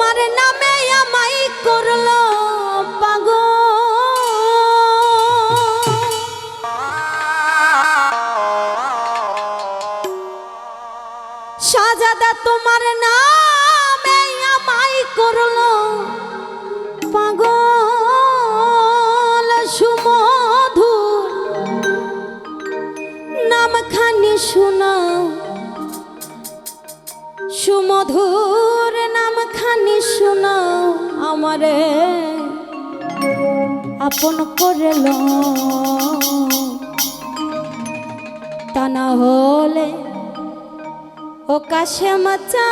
তোমার নামে আমাই করল পাগল। সাজাদা তোমার না না হলে ও কাশেম চা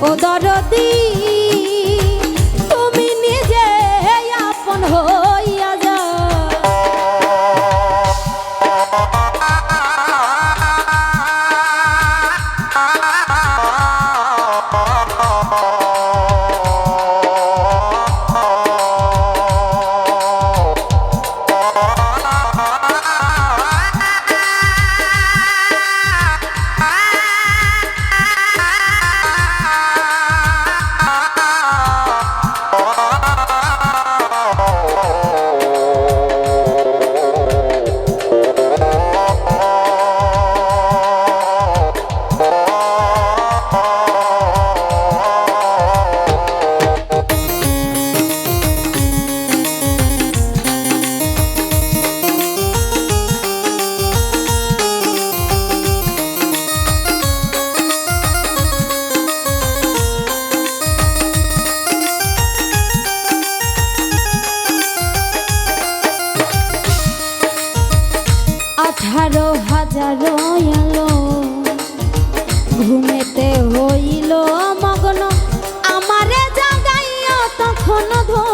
ও দরদি তুমি নিজে আপন হো জীবন ধন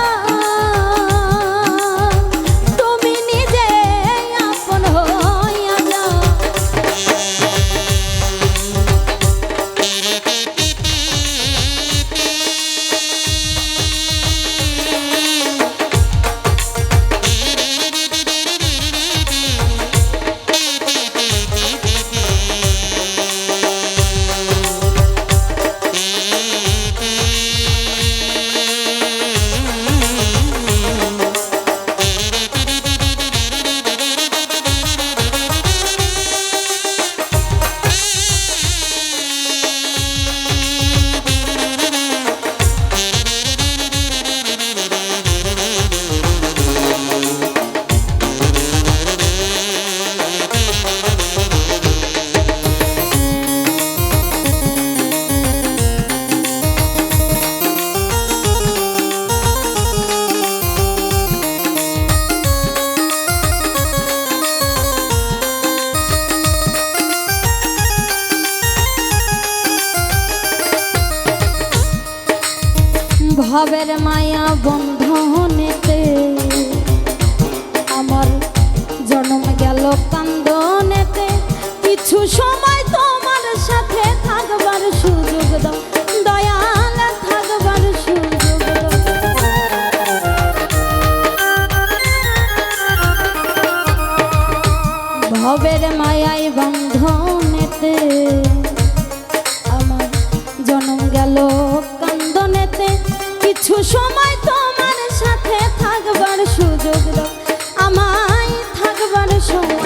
ভাবের মায়া বন্ধনেতে আমার জন্ম গেল কান্দনেতে। কিছু সময় 就。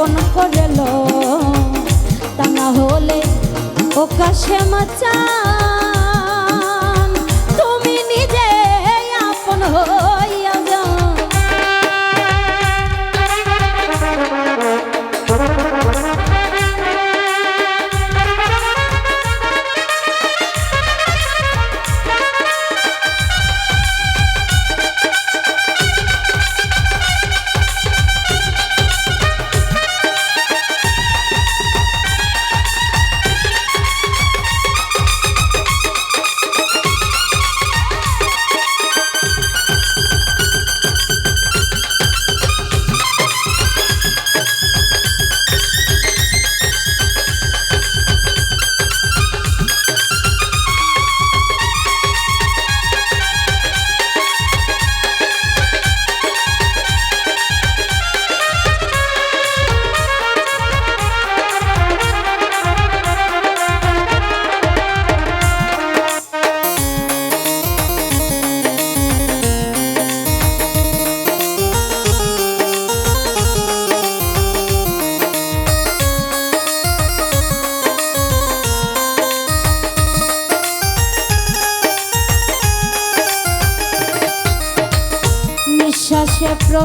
আপন করল। তা না হলে ও কাশে তুমি নিজে আপন হইয়া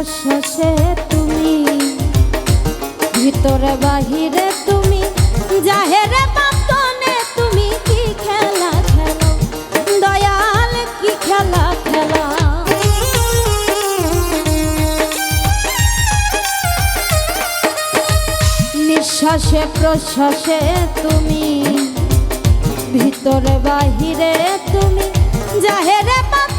নিঃশ্বাসে তুমি, ভিতরে বাহিরে তুমি, জাহেরে বাতনে তুমি কি খেলা খেলো? দয়াল, কি খেলা খেলা? নিঃশ্বাসে, প্রশ্বাসে তুমি, ভিতরে বাহিরে তুমি, জাহেরে তুমি